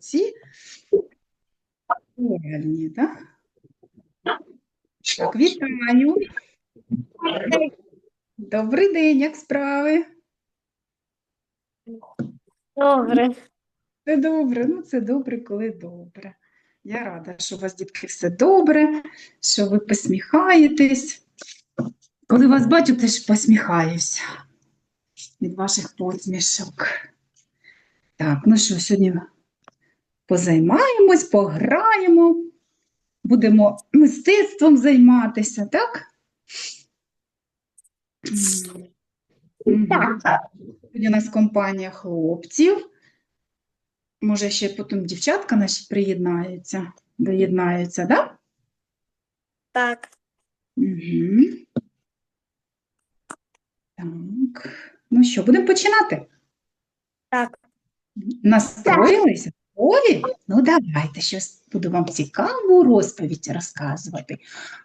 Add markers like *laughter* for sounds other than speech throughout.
молодці. Правильні, так? Так, вітаю. Добрий день, як справи? Добре. Це добре, ну це добре, коли добре. Я рада, що у вас, дітки, все добре, що ви посміхаєтесь. Коли вас бачу, теж посміхаюся від ваших посмішок. Так, ну що, сьогодні позаймаємось, пограємо, будемо мистецтвом займатися, так? Мгм. Сьогодні у нас компанія хлопців. Може, ще потім дівчатка наші приєднаються, доєднаються, так? Так. Угу. Так. Ну що, будемо починати? Так. Настроїлися? Готові? Ну, давайте, щось буду вам цікаву розповідь розказувати.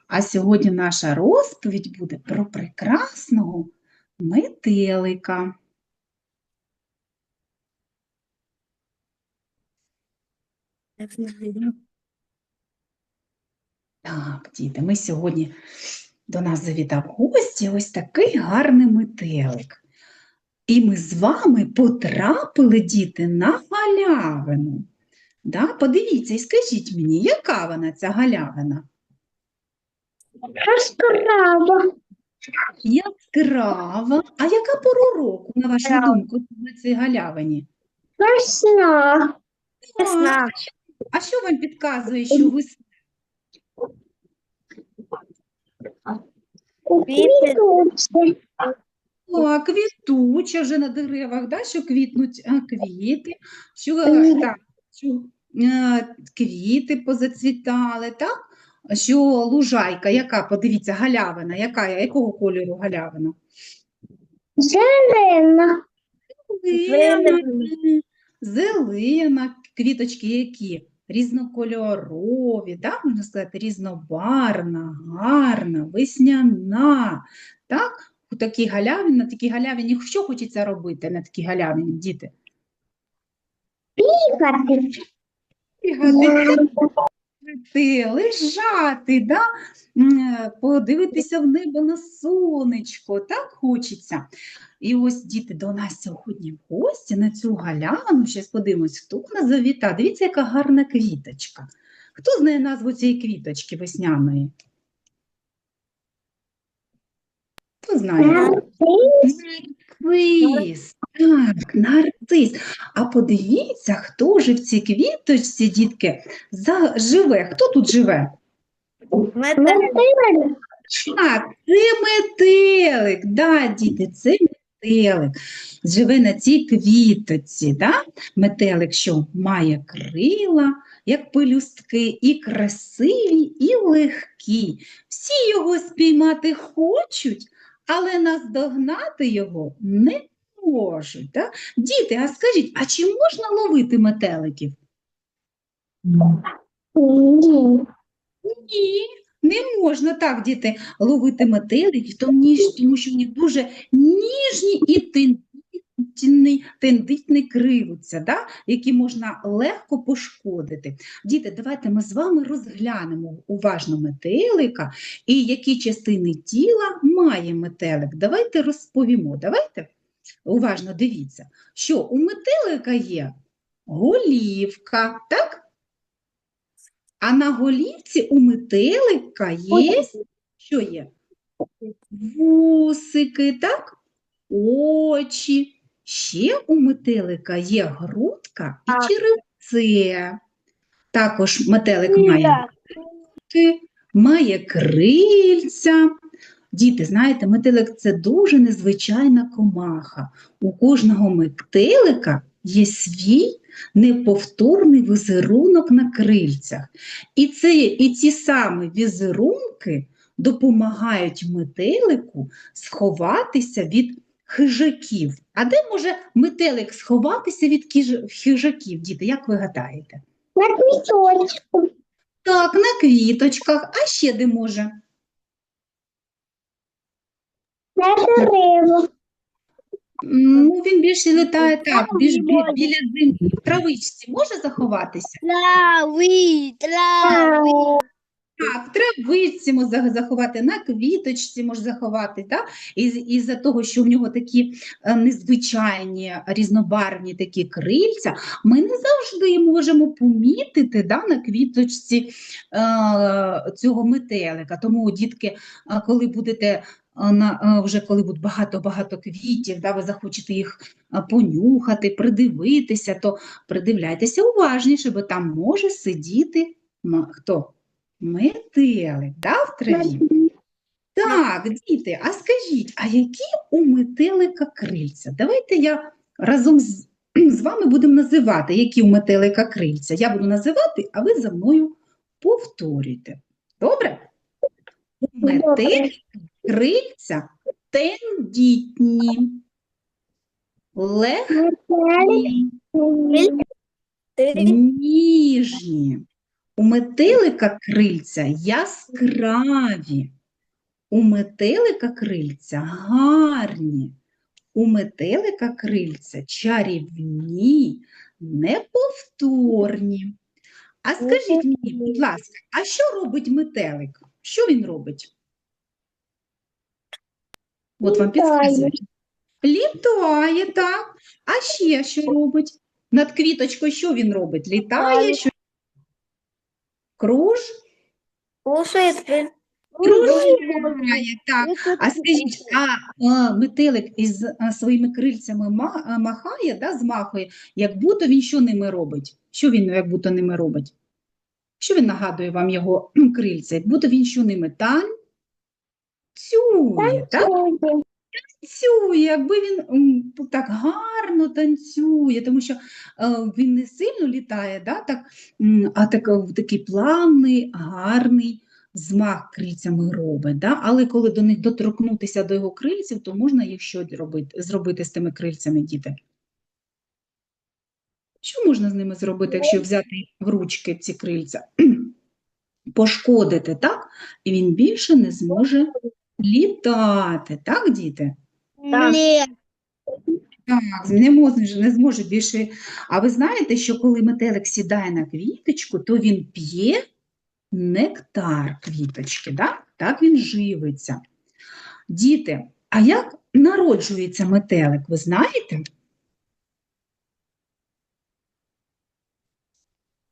А сьогодні наша розповідь буде про прекрасного метелика. Так, діти, ми сьогодні до нас завітав гості ось такий гарний метелик. І ми з вами потрапили, діти, на галявину. Да? Подивіться і скажіть мені, яка вона ця галявина? Яскрава. Яскрава. А яка пора року, на вашу Яскрава. думку, на цій галявині? Весна. Весна. А що вам підказує, що ви Квіти. А, квітуча вже на деревах, да, що квітнуть а, квіти, що, так, що е, квіти позацвітали, так? Що лужайка, яка, подивіться, галявина, яка, якого кольору галявина? Зелена, Зелена. зелена, квіточки які? Різнокольорові, так, можна сказати, різнобарна, гарна, весняна, так? У такій галявині, на такій галявині, що хочеться робити на такій галявині, діти? Бігати. Бігати, лежати, да? Подивитися в небо на сонечко, так хочеться. І ось діти до нас сьогодні в гості на цю галяну. Зараз подивимось, хто в нас завітав. Дивіться, яка гарна квіточка. Хто знає назву цієї квіточки весняної? Хто? Нарцис, так, нарцис. А подивіться, хто ж в цій квіточці, дітки, живе. Хто тут живе? Метелик. Так, це метелик. Да, діти, це метелик. Живе на цій квіточці. Да? Метелик, що має крила, як пелюстки, і красиві, і легкі. Всі його спіймати хочуть, але наздогнати його не можуть. Да? Діти, а скажіть, а чи можна ловити метеликів? Ні. Не можна так, діти, ловити метеликів, тому що вони дуже ніжні і тендітні, тендітні кривуться, да? які можна легко пошкодити. Діти, давайте ми з вами розглянемо уважно метелика і які частини тіла має метелик. Давайте розповімо. Давайте уважно дивіться, що у метелика є голівка, так? А на голівці у метелика є, що є? Вусики, так? Очі. Ще у метелика є грудка і черевце. Також метелик має руки, має крильця. Діти, знаєте, метелик це дуже незвичайна комаха. У кожного метелика є свій неповторний візерунок на крильцях. І, це, і ці самі візерунки допомагають метелику сховатися від хижаків. А де може метелик сховатися від кіж- хижаків, діти, як ви гадаєте? На квіточку. Так, на квіточках, а ще де може? На дерево. Ну, він більше літає так, більш бі- біля землі. В травичці може заховатися? Трави, трави. Так, в травичці може заховати, на квіточці може заховати, так? Із, із-за того, що в нього такі е, незвичайні різнобарвні такі крильця, ми не завжди можемо помітити да, на квіточці е, цього метелика. Тому, дітки, е, коли будете е, на, вже коли буде багато-багато квітів, да, ви захочете їх понюхати, придивитися, то придивляйтеся уважніше, бо там може сидіти хто? Метелик, да, в траві? Так, діти, а скажіть, а які у метелика крильця? Давайте я разом з, з вами будемо називати, які у метелика крильця. Я буду називати, а ви за мною повторюйте. Добре? У метелика крильця тендітні, легкі, ніжні. У метелика крильця яскраві. У метелика крильця гарні. У метелика крильця чарівні, неповторні. А скажіть мені, будь ласка, а що робить метелик? Що він робить? От вам підказують. Літає, так. А ще що робить? Над квіточкою що він робить? Літає. що круж, Кушает. кружляє, так. А скажіть, а метелик із своїми крильцями махає, да, змахує, як будто він що ними робить? Що він як будто ними робить? Що він нагадує вам його крильця? Як будто він що ними танцює, так? Танцює, якби він так гарно танцює, тому що е, він не сильно літає, да, так, а так, е, такий плавний, гарний змах крильцями робить. Да? Але коли до них доторкнутися до його крильців, то можна їх що робити, зробити з тими крильцями, діти? Що можна з ними зробити, якщо взяти в ручки ці крильця? *clears throat* Пошкодити, так? І він більше не зможе літати, так, діти? Нет. Так, не може, не зможе більше. А ви знаєте, що коли метелик сідає на квіточку, то він п'є нектар квіточки, да? так він живиться. Діти, а як народжується метелик, ви знаєте?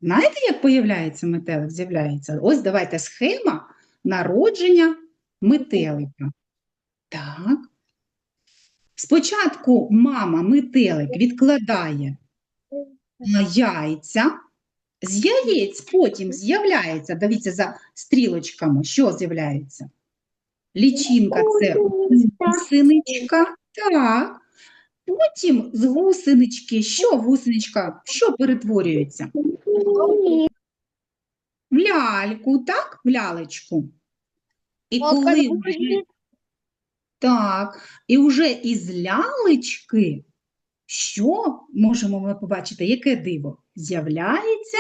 Знаєте, як появляється метелик, з'являється? Ось давайте схема народження метелика. Так. Спочатку мама метелик відкладає яйця. З яєць потім з'являється, дивіться за стрілочками, що з'являється? Лічинка це гусеничка, так. Потім з гусенички, що гусеничка, що перетворюється? В ляльку, так? В лялечку. І коли вже Так, і вже із лялечки, що можемо ми побачити? Яке диво? З'являється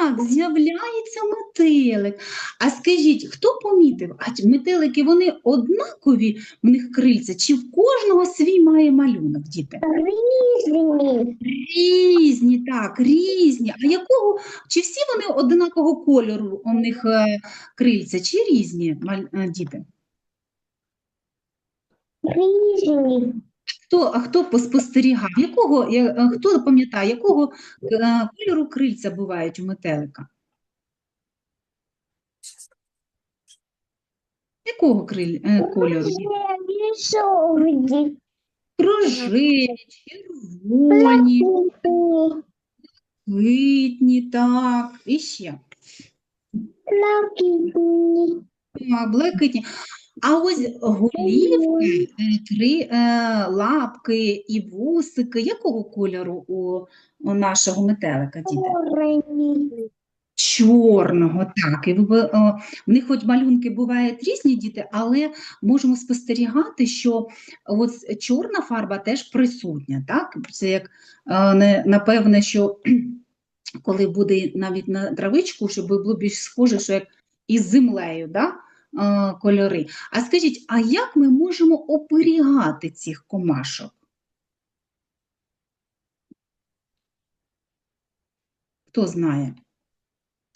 так, з'являється метелик. А скажіть, хто помітив? А метелики вони однакові в них крильця, чи в кожного свій має малюнок, діти? Різні. Різні, так, різні. А якого, чи всі вони однакового кольору у них е, крильця, чи різні е, діти? Різні. Хто, а хто поспостерігав? Якого, е, хто пам'ятає, якого е, кольору крильця бувають у метелика? Якого криль, е, кольору? Рожеві, червоні, квітні, так, і ще. Блакитні. А, Блакитні. А ось голівки, е, кри, е, лапки і вусики, якого кольору у, у нашого метелика, діти? Чорного, так. І в них хоч малюнки бувають різні діти, але можемо спостерігати, що от чорна фарба теж присутня. Так? Це як е, напевне, що *clears throat* коли буде навіть на травичку, щоб було більш схоже, що як із землею, да? Е, кольори. А скажіть, а як ми можемо оберігати цих комашок? Хто знає?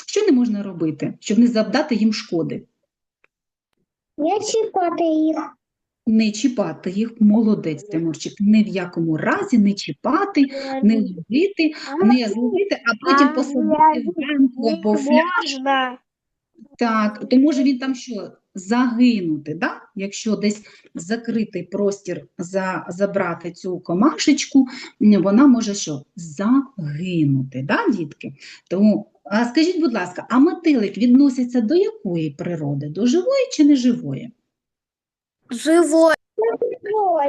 Що не можна робити, щоб не завдати їм шкоди? Не чіпати їх. Не чіпати їх, молодець, Тимурчик, ні в якому разі не чіпати, не ловити, не зловити, а потім посадити в банку або. Можно. Так, то може він там що, загинути, да? Якщо десь закритий простір за, забрати цю комашечку, вона може що? Загинути, да, дітки? Тому, а скажіть, будь ласка, а метелик відноситься до якої природи? До живої чи неживої? Живой.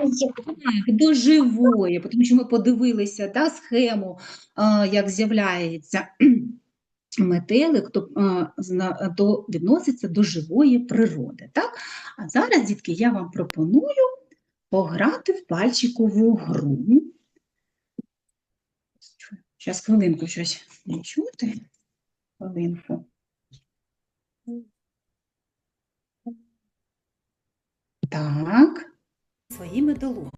Ось. Так, до живої, тому що ми подивилися да, схему, як з'являється метелик, то, то відноситься до живої природи. Так? А зараз, дітки, я вам пропоную пограти в пальчикову гру. Зараз хвилинку щось не чути. Хвилинку. Так. Своїми долонями.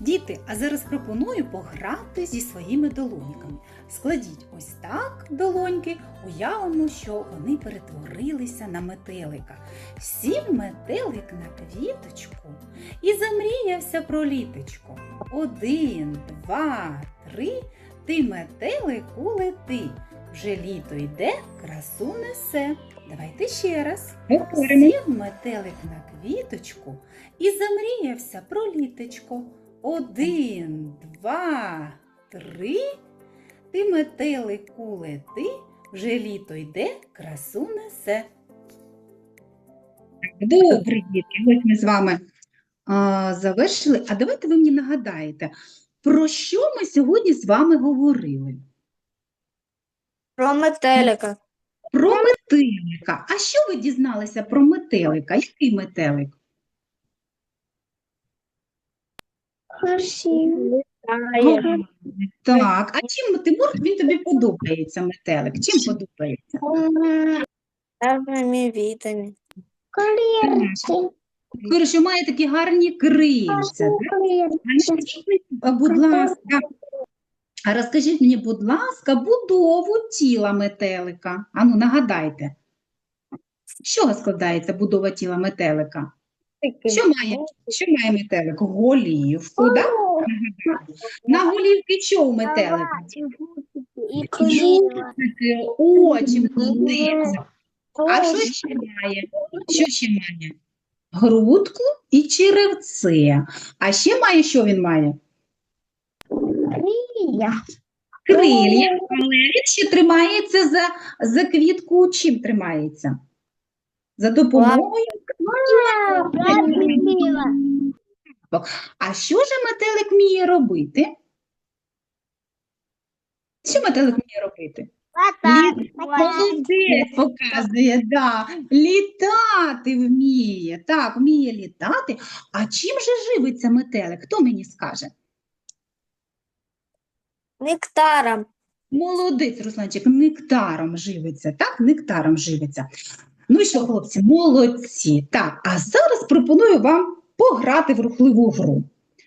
Діти, а зараз пропоную пограти зі своїми долоньками. Складіть ось так долоньки, уявимо, що вони перетворилися на метелика. Сів метелик на квіточку і замріявся про літочку. Один, два, три, ти метелику лети. Вже літо йде, красу несе. Давайте ще раз. Сів метелик на квіточку і замріявся про літочко. Один, два, три. Ти метелику лети, вже літо йде, красу несе. Добре, дітки, ось ми з вами а, завершили. А давайте ви мені нагадаєте, про що ми сьогодні з вами говорили? Про метелика. Про метелика. А що ви дізналися про метелика? Який метелик? Красиво. Так, а чим Тимур, він тобі подобається, метелик? Чим подобається? Видами. Клерці. Кажу, що має такі гарні крильця. А будь ласка, а розкажіть мені, будь ласка, будову тіла метелика. Ану, нагадайте. З чого складається будова тіла метелика? Що має, що має метелик? Голівку, да? На голівки що у метелика? И крылья. Очі, молодець. А що ще має? Що ще має? Грудку і черевце. А ще має, що він має? Крилля. Крилля, але він ще тримається за, за квітку. Чим тримається? За допомогою. А що ж метелик вміє робити? Що метелик вміє робити? Молодець показує, да. Літати вміє. Так, вміє літати. А чим же живиться метелик? Хто мені скаже? Нектаром. Молодець, Русланчик, нектаром живиться, так? Нектаром живиться. Ну що, хлопці, молодці. Так, а зараз пропоную вам пограти в рухливу гру.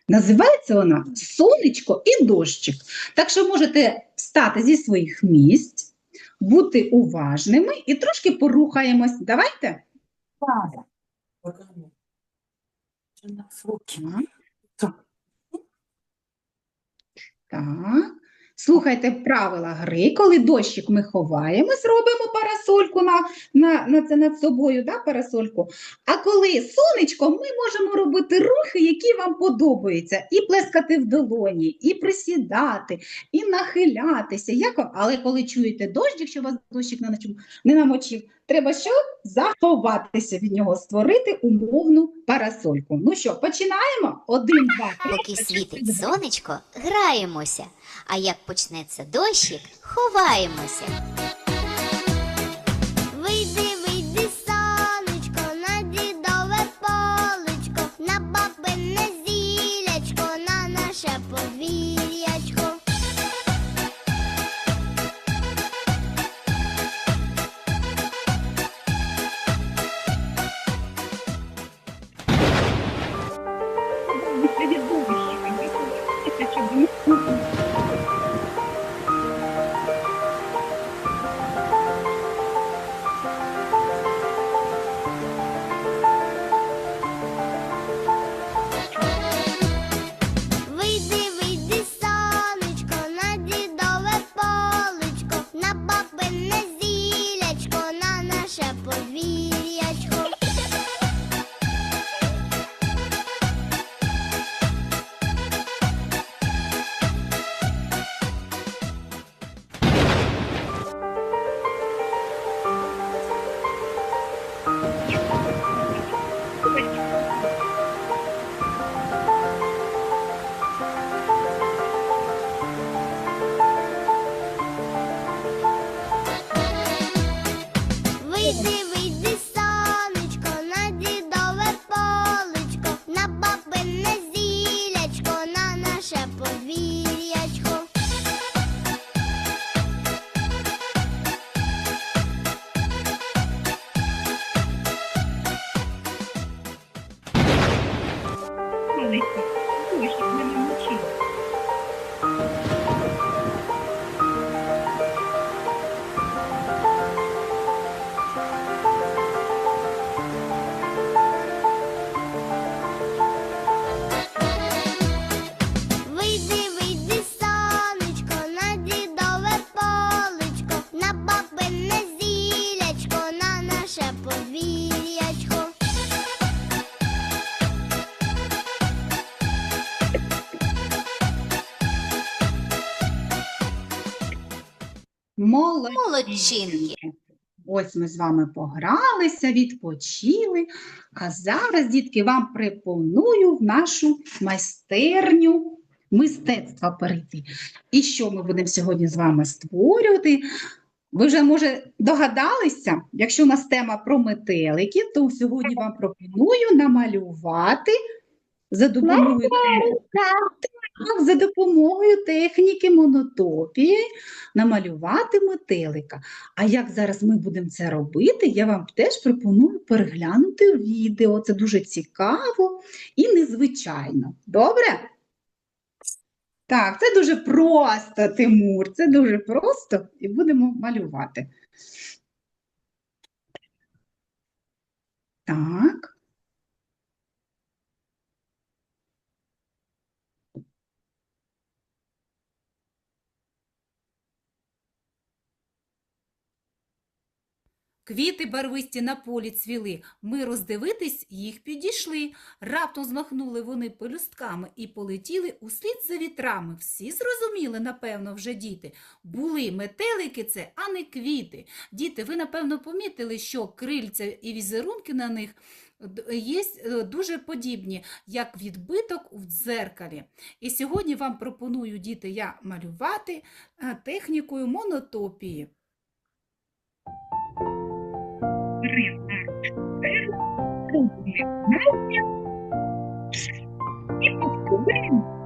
Називається вона Сонечко і дощик. Так що можете встати зі своїх місць, бути уважними і трошки порухаємось. Давайте. Так. Так. Слухайте правила гри. Коли дощик ми ховаємо, зробимо парасольку на, на, на це над собою, да, парасольку. А коли сонечко, ми можемо робити рухи, які вам подобаються. І плескати в долоні, і присідати, і нахилятися. Як? Але коли чуєте дощик, що вас дощик не намочив, треба що? Заховатися від нього, створити умовну парасольку. Ну що, починаємо? Один, два, три. Поки світить сонечко, граємося, а як почнеться дощик, ховаємося. Молодчинки. Ось ми з вами погралися, відпочили. А зараз, дітки, вам пропоную в нашу майстерню мистецтва перейти. І що ми будемо сьогодні з вами створювати? Ви вже, може, догадалися, якщо у нас тема про метелики, то сьогодні вам пропоную намалювати за допомогою так, за допомогою техніки монотопії намалювати метелика. А як зараз ми будемо це робити, я вам теж пропоную переглянути відео. Це дуже цікаво і незвичайно. Добре? Так, це дуже просто, Тимур, це дуже просто і будемо малювати. Так. Квіти барвисті на полі цвіли, ми роздивитись їх підійшли. Раптом змахнули вони пелюстками і полетіли услід за вітрами. Всі зрозуміли, напевно, вже діти. Були метелики це, а не квіти. Діти, ви, напевно, помітили, що крильця і візерунки на них є е, дуже подібні, як відбиток у дзеркалі. І сьогодні вам пропоную, діти, я малювати е, технікою монотопії. І повторюємо.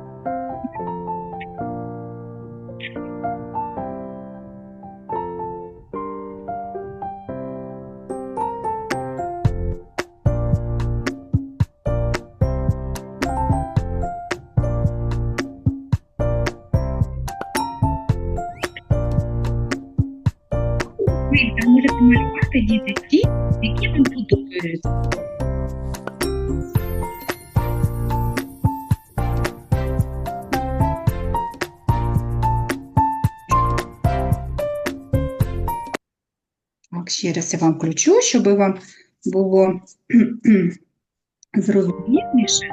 Ви можете малювати діти ті, які вам подобаються. Ще раз я вам включу, щоб вам було *clears throat* зрозуміліше.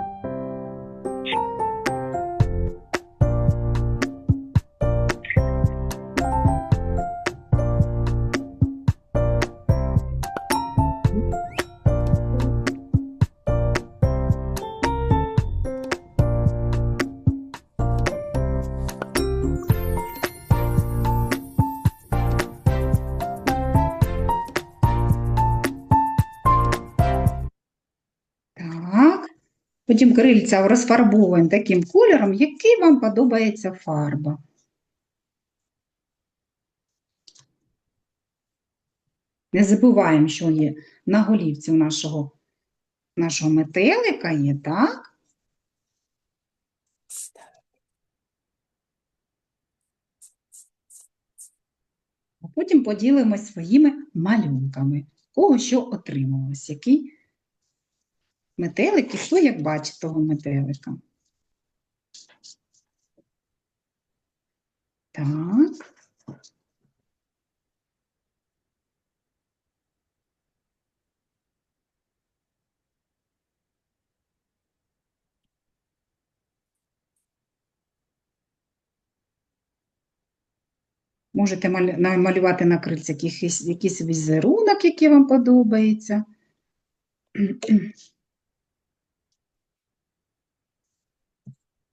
Потім крильця розфарбовуємо таким кольором, який вам подобається фарба. Не забуваємо, що є на голівці у нашого, нашого метелика є, так? А потім поділимось своїми малюнками. Кого що отрималось, який метелик і хто як бачить того метелика. Так. Можете малю- намалювати на крильці якийсь, якийсь візерунок, який вам подобається.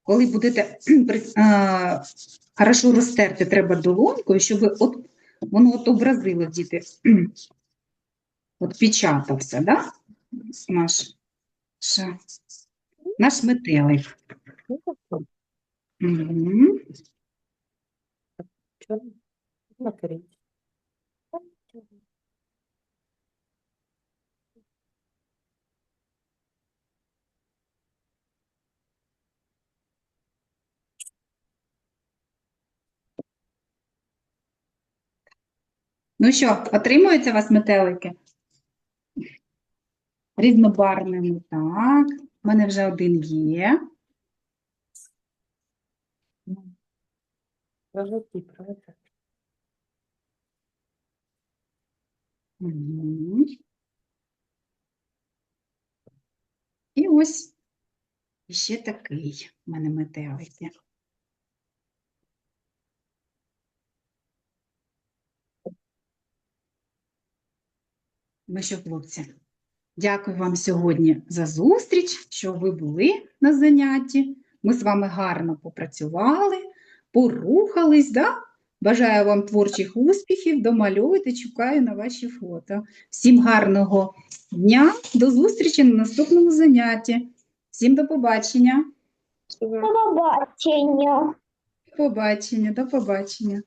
Коли будете *clears throat* а, хорошо розтерти, треба долонькою, щоб от, воно отобразило, діти, *clears throat* от печатався, да? Наш, ша- наш метелик. Мгм. Ну що, отримуються у вас метелики? Різнобарвними, так. У мене вже один є. І ось ще такий у мене метелик Ну що, хлопці, дякую вам сьогодні за зустріч, що ви були на занятті. Ми з вами гарно попрацювали, порухались, да? Бажаю вам творчих успіхів, домалюйте, чекаю на ваші фото. Всім гарного дня, до зустрічі на наступному занятті. Всім до побачення. До побачення. До побачення, до побачення.